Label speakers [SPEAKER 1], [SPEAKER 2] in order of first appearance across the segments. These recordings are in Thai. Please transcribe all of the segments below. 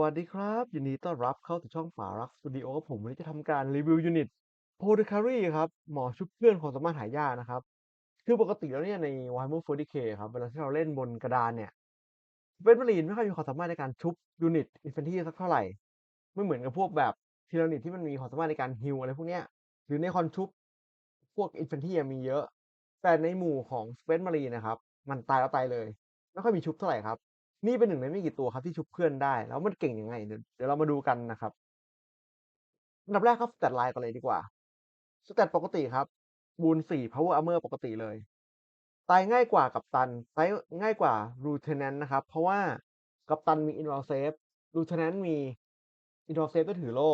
[SPEAKER 1] วัสดีครับ ยินดีต้อนรับเข้าสู่ช่องฝารักสตูดิโอครับผมวันนี้จะทำการรีวิวยูนิต p o d c a r y ครับ หมอชุบเพื่อนของสามารถหายากนะครับ คือปกติแล้วเนี่ยใน Warhammer 40K ครับ เวลาที่เราเล่นบนกระดานเนี่ยเวทมรีนไม่ค่อยมีความสามารถในการชุบยูนิตอินฟันทีสักเท่าไหร่ ไม่เหมือนกับพวกแบบทีลนิตที่มันมีความสามารถในการฮิลอะไรพวกเนี้ยหรือในคอนชุบพวกอินฟันทีมีเยอะ แต่ในหมู่ของเวทมรีนนะครับ มันตายแล้วตายเลยไม่ค่อยมีชุบเท่าไหร่ครับ นี่เป็นหนึ่งในไม่กี่ตัวครับที่ชุบเพื่อนได้ แล้วมันเก่งยังไง เดี๋ยวเดี๋ยวเรามาดูกันนะครับอันดับแรกครับสเตตไลน์ก่อนเลยดีกว่าสเตตปกติครับ บูนสี่ power armor ปกติเลย ตายง่ายกว่ากับตัน ตายง่ายกว่ารูเทนแนนนะครับ เพราะว่ากับตันมีอินวอลเซฟรูเทนแนนมีอินวอลเซฟก็ถือโล่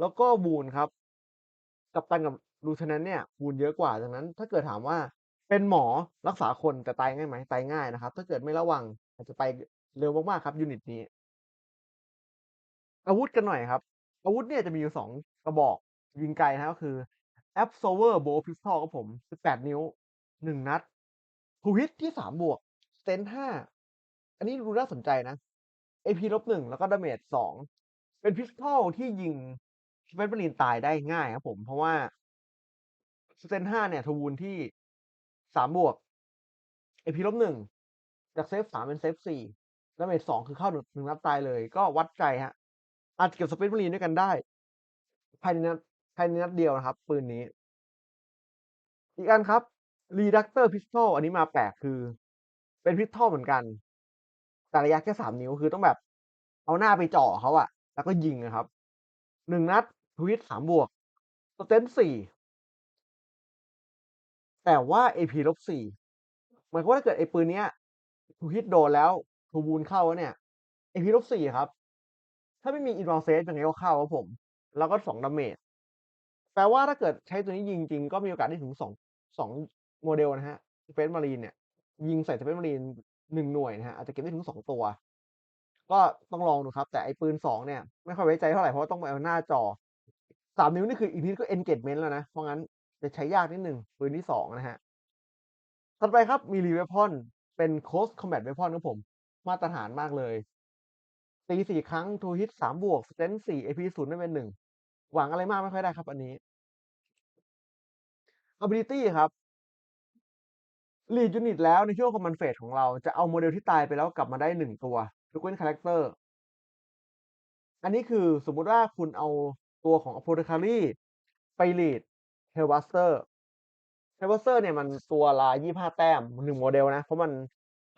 [SPEAKER 1] แล้วก็บูนครับ กับตันกับรูเทนแนนเนี่ย บูนเยอะกว่าดังนั้น ถ้าเกิดถามว่าเป็นหมอรักษาคนจะตายง่ายไหมตายง่ายนะครับ ถ้าเกิดไม่ระวัง อาจจะไปเร็วมากๆครับยูนิตนี้ อาวุธกันหน่อยครับ อาวุธเนี่ยจะมีอยู่สองกระบอกยิงไกลนะก็คือ Absolver Bow Pistol ครับผม 18 นิ้ว 1 นัดทูฮิตที่ 3 บวกเตน5อันนี้ดูน่าสนใจนะ AP ลบ1แล้วก็ดาเมจ2เป็นพิสตอลที่ยิงสเปนบอรีนตายได้ง่ายครับผม เพราะว่าสเตน5เนี่ยทวูนที่ 3 บวก AP ลบ1 จากเซฟ3เป็นเซฟ4ดาเมจ2คือเข้าหนึ่งหนึ่งนัดตายเลย ก็วัดใจฮะ อาจจะเก็บสเปนเบอรีนด้วยกันได้ ภายในนัดภายในนัดเดียวนะครับ ปืนนี้ อีกอันครับ Reductor Pistol อันนี้มาแปลกคือ เป็นพิสตอลเหมือนกัน แต่ระยะแค่สามนิ้วคือต้องแบบ เอาหน้าไปเจาะเขาอะแล้วก็ยิงนะครับหนึ่งนัดทวิตสามบวกสเตนสี่แต่ว่า AP ลบสี่หมายความว่าถ้าเกิดไอ้ปืนเนี้ย ทูฮิตโดนแล้วทูบูนเข้าแล้วเนี่ย AP ลบสี่ครับ ถ้าไม่มีอินวอลเซฟยังไงก็เข้าครับผม แล้วก็สองดาเมจแปลว่าถ้าเกิดใช้ตัวนี้ยิงจริงก็มีโอกาสได้ถึงสองสองโมเดลนะฮะสเปนมารีนเนี่ย ยิงใส่สเปนมารีนหนึ่งหน่วยนะฮะ อาจจะเก็บได้ถึงสองตัว ก็ต้องลองดูครับ แต่ไอปืนสองเนี่ย ไม่ค่อยไว้ใจเท่าไหร่เพราะว่าต้องไปเอาหน้าจอสามนิ้วนี่คืออีกนิดก็ engagement แล้วนะ เพราะงั้นจะใช้ยากนิดหนึ่งปืนที่สองนะฮะ ถัดไปครับมีรีเวพอน เป็น close combat weapon ครับผม มาตรฐานมากเลยตีสี่ครั้งทูฮิตสามบวกสเตนสี่เอพีศูนย์ไม่เป็นหนึ่งหวังอะไรมากไม่ค่อยได้ครับอันนี้ ability ครับ lead unit แล้วในช่วง command phase ของเราจะเอาโมเดลที่ตายไปแล้วกลับมาได้หนึ่งตัวยกเว้น character อันนี้คือสมมุติว่าคุณเอาตัวของ apothecary ไป lead hellbuster hellbuster เไซเวอร์เนี่ยมันตัวละยี่ห้าแต้มหนึ่งโมเดลนะ เพราะมัน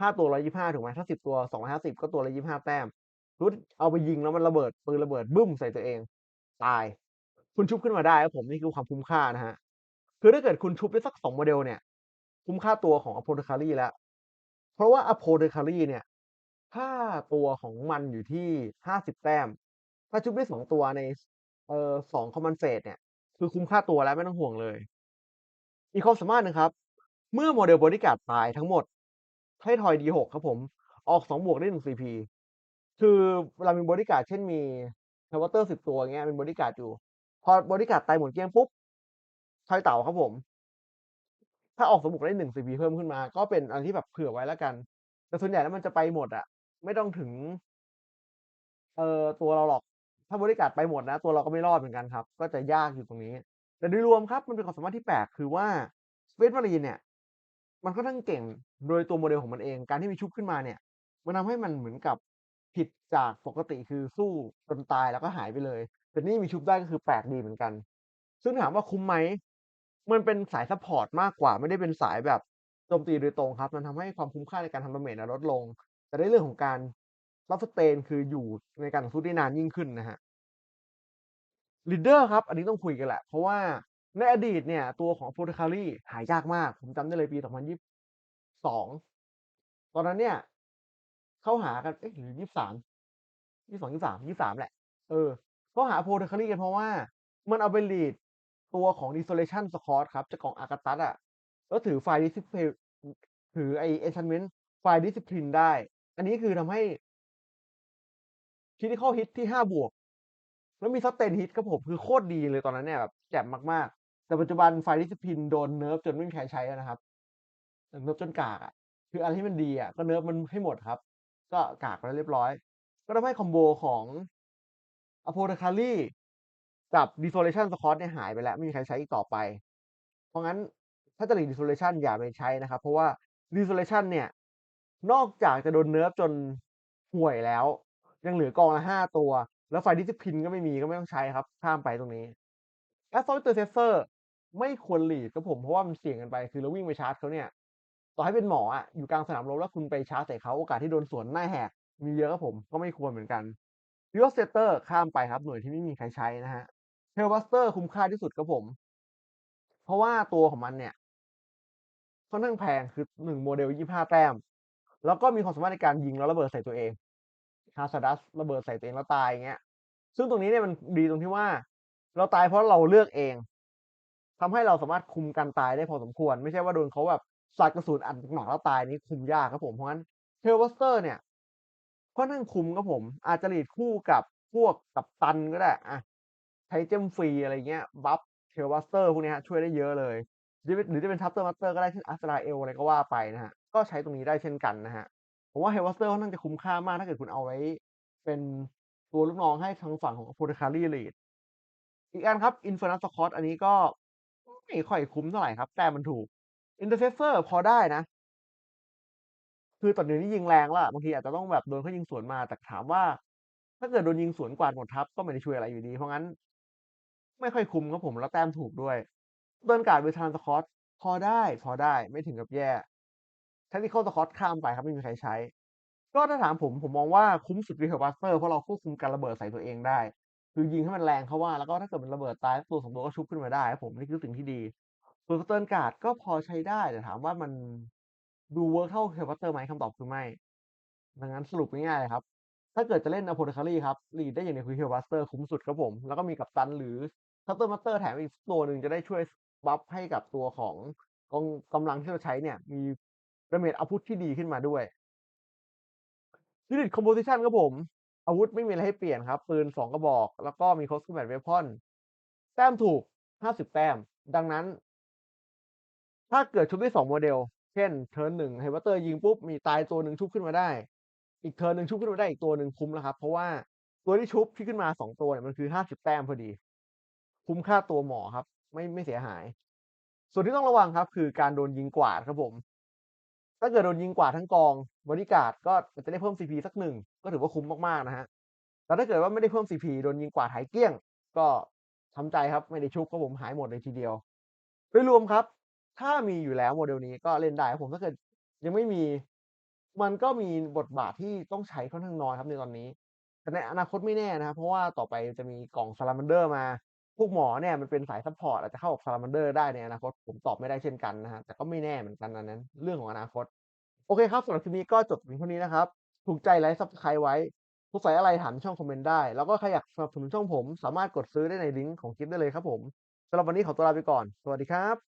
[SPEAKER 1] ห้าตัวละยี่ห้าถูกไหมถ้าสิบตัวสองร้อยห้าสิบก็ตัวละยี่ห้าแต้มรุดเอาไปยิงแล้วมันระเบิดปืนระเบิดบึ้มใส่ตัวเอง ตาย คุณชุบขึ้นมาได้ครับผมนี่คือความคุ้มค่านะฮะ คือถ้าเกิดคุณชุบได้สักสองโมเดลเนี่ย คุ้มค่าตัวของ Apothecary แล้ว เพราะว่า Apothecary เนี่ยค่าตัวของมันอยู่ที่ห้าสิบแต้ม ถ้าชุบได้สองตัวในเอ่อสองคอมมานเฟสเนี่ย คือคุ้มค่าตัวแล้วไม่ต้องห่วงเลย อีกความสามารถนึงครับ เมื่อโมเดลบริการตายทั้งหมดให้ทอย D6 ครับผม ออกสองบวกได้หนึ่ง CP คือเวลามีบริการเช่นมีเทวเตอร์สิบตัวเงี้ยเป็นบริการอยู่ พอบริการตายหมดเกลี้ยงปุ๊บทอยเต่าครับผม ถ้าออกสมบุกได้หนึ่ง CP เพิ่มขึ้นมา ก็เป็นอะไรที่แบบเผื่อไว้แล้วกัน แต่ส่วนใหญ่แล้วมันจะไปหมดอะไม่ต้องถึง เอ่อตัวเราหรอก ถ้าบริการไปหมดนะ ตัวเราก็ไม่รอดเหมือนกันครับ ก็จะยากอยู่ตรงนี้ แต่โดยรวมครับมันเป็นความสามารถที่แปลกคือว่า Space Marine เนี่ย มันค่อนข้างเก่งโดยตัวโมเดลของมันเอง การที่มีชุบขึ้นมาเนี่ย มันทำให้มันเหมือนกับผิดจากปกติคือสู้จนตายแล้วก็หายไปเลย แต่นี่มีชุบได้ก็คือแปลกดีเหมือนกัน ซึ่งถามว่าคุ้มไหม มันเป็นสายซัปพอร์ตมากกว่าไม่ได้เป็นสายแบบโจมตีโดยตรงครับ มันทำให้ความคุ้มค่าในการทำดาเมจลดลง แต่ในเรื่องของการรับสเตนคืออยู่ในการสู้ได้นานยิ่งขึ้นนะฮะ Leader ครับ อันนี้ต้องคุยกันแหละ เพราะว่าในอดีตเนี่ย ตัวของ Apothecary หายากมาก ผมจำได้เลยปี 2022 ตอนนั้นเนี่ย เข้าหากัน เอ๊ะหรือ 23 22 23 23 แหละ เออเขาหา Apothecary กันเพราะว่า มันเอาไป lead ตัวของ Desolation Squad ครับ จากกล่อง Arcturus อะแล้วถือไฟล์ Discipline ถือไอ้ Enchantment ไฟล์ Discipline ได้ อันนี้คือทำให้ Critical Hit ที่ 5 บวก แล้วมี Sustain Hit ครับผมคือโคตรดีเลยตอนนั้นเนี่ยแบบแจ่มมากๆ แต่ปัจจุบันไฟล์ Discipline โดนเนิร์ฟจนไม่มีใครใช้แล้วนะครับเนิร์ฟจนกากอะคืออะไรที่มันดีอะก็เนิร์ฟมันให้หมดครับ ก็กากไปแล้วเรียบร้อย ก็ทำให้คอมโบของ Apothecary กับ Desolation Scroll เนี่ยหายไปแล้ว ไม่มีใครใช้อีกต่อไป เพราะงั้นถ้าจะหลีก Desolation อย่าไปใช้นะครับ เพราะว่า Desolation เนี่ย นอกจากจะโดนเนิร์ฟจนห่วยแล้ว ยังเหลือกองละ5ตัว แล้วไฟ Discipline ก็ไม่มีก็ไม่ต้องใช้ครับ ข้ามไปตรงนี้ Assault Intercessor ไม่ควรหลีดครับผมเพราะว่ามันเสี่ยงกินไปคือเราวิ่งไปชาร์จเขาเนี่ย ต่อให้เป็นหมออะอยู่กลางสนามรบแล้วคุณไปชาร์จใส่เขาโอกาสที่โดนสวนหน้าแหก มีเยอะครับผมก็ไม่ควรเหมือนกัน Devastator ข้ามไปครับ หน่วยที่ไม่มีใครใช้นะครับ Hellbuster คุ้มค่าที่สุดครับผม เพราะว่าตัวของมันเนี่ยค่อนข้างแพงคือ1โมเดล25แต้ม แล้วก็มีความสามารถในการยิงแล้วระเบิดใส่ตัวเอง Hazardous ระเบิดใส่ตัวเองแล้วตายอย่างเงี้ย ซึ่งตรงนี้เนี่ยมันดีตรงที่ว่า เราตายเพราะเราเลือกเองทำให้เราสามารถคุมการตายได้พอสมควร ไม่ใช่ว่าโดนเขาแบบสาดกระสุนอัดหนักแล้วตายนี่คุมยากครับผมเพราะงั้น Hellbuster เนี่ยค่อนข้างคุมครับผม อาจจะหลีดคู่กับพวกกัปตันก็ได้อะใช้เจมฟรีอะไรเงี้ยบัฟ Hellbuster พวกนี้ยครับช่วยได้เยอะเลยหรือจะเป็น Chapter Master ก็ได้เช่น Azrael อลอะไรก็ว่าไปนะครับก็ใช้ตรงนี้ได้เช่นกันนะครับ ผมว่า Hellbuster ค่อนข้างจะคุ้มค่ามาก ถ้าเกิดคุณเอาไว้ เป็นตัวลูกน้องให้ทางฝั่งของ Apothecary หลีดอีกอันครับ Infernus Scroll อันนี้ก็ไม่ค่อยคุ้มเท่าไหร่ครับ แต้มมันถูก Intercessor พอได้นะ คือตอนนี้นี่ยิงแรงแล้วอะบางทีอาจจะต้องแบบโดนเขายิงสวนมาแต่ถามว่า ถ้าเกิดโดนยิงสวนกวาดหมดทัพก็ไม่ได้ช่วยอะไรอยู่ดี เพราะงั้น ไม่ค่อยคุ้มครับผมแล้วแต้มถูกด้วย Stern Guard Veteran Scroll พอได้ พอได้ไม่ถึงกับแย่ Tactical Scroll ข้ามไปครับ ไม่มีใครใช้ ก็ถ้าถามผมผมมองว่าคุ้มสุดคือ Hellbuster เพราะเราควบคุมการระเบิดใส่ตัวเองได้ คือยิงให้มันแรงเข้าว่า แล้วก็ถ้าเกิดมันระเบิดตายสักตัว2ตัวก็ชุบขึ้นมาได้ครับผมนี่คือสิ่งที่ดีส่วน Stern Guard ก็พอใช้ได้แต่ถามว่ามันดูเวิร์กเท่า Hellbuster ไหมคำตอบคือไม่ ดังนั้นสรุปง่ายๆเลยครับ ถ้าเกิดจะเล่น Apothecary ครับหลีดได้อย่างเดียวคือ Hellbuster คุ้มสุดครับผม แล้วก็มีกัปตันหรือ Chapter Master แถมอีกสักตัวหนึ่งจะได้ช่วยบัฟให้กับตัวของกองกำลังที่เราใช้เนี่ย มี Damage Output ที่ดีขึ้นมาด้วย Unit Composition ครับผม อาวุธไม่มีอะไรให้เปลี่ยนครับ ปืน 2 กระบอก แล้วก็มี Close Combat Weapon แต้มถูก 50 แต้ม ดังนั้น ถ้าเกิดชุบได้ 2 โมเดล เช่น เทิร์น1 Hellbuster ยิงปุ๊บ มีตายตัวหนึ่งชุบขึ้นมาได้ อีกเทิร์นหนึ่งชุบขึ้นมาได้อีกตัวหนึ่งคุ้มแล้วครับ เพราะว่าตัวที่ชุบที่ขึ้นมา 2 ตัวเนี่ยมันคือ 50 แต้มพอดี คุ้มค่าตัวหมอครับ ไม่ไม่เสียหาย ส่วนที่ต้องระวังครับ คือการโดนยิงกวาดครับผม ถ้าเกิดโดนยิงกวาดทั้งกอง Bodyguard ก็จะได้เพิ่ม CP สัก1ก็ถือว่าคุ้มมากๆนะครับแต่ถ้าเกิดว่าไม่ได้เพิ่ม CP โดนยิงกวาดหายเกลี้ยง ก็ช้ำใจครับไม่ได้ชุบครับผมหายหมดเลยทีเดียวโดยรวมครับ ถ้ามีอยู่แล้วโมเดลนี้ก็เล่นได้ผมถ้าเกิดยังไม่มีมันก็มีบทบาทที่ต้องใช้ค่อนข้างน้อยครับในตอนนี้ แต่ในอนาคตไม่แน่นะครับ เพราะว่าต่อไปจะมีกล่อง Salamander มา พวกหมอเนี่ยมันเป็นสายซัพพอร์ตอาจจะเข้ากับ Salamander ได้ในอนาคต ผมตอบไม่ได้เช่นกันนะฮะแต่ก็ไม่แน่เหมือนกันอันนั้น เรื่องของอนาคต โอเคครับสำหรับคลิปนี้ก็จบเพียงเท่านี้นะครับ ถูกใจไลค์ซับสไครต์ไว้สงสัยอะไรถามช่องคอมเมนต์ได้ แล้วก็ใครอยากสนับสนุนช่องผม สามารถกดซื้อได้ในลิงก์ของคลิปได้เลยครับผมสำหรับวันนี้ขอตัวลาไปก่อน สวัสดีครับ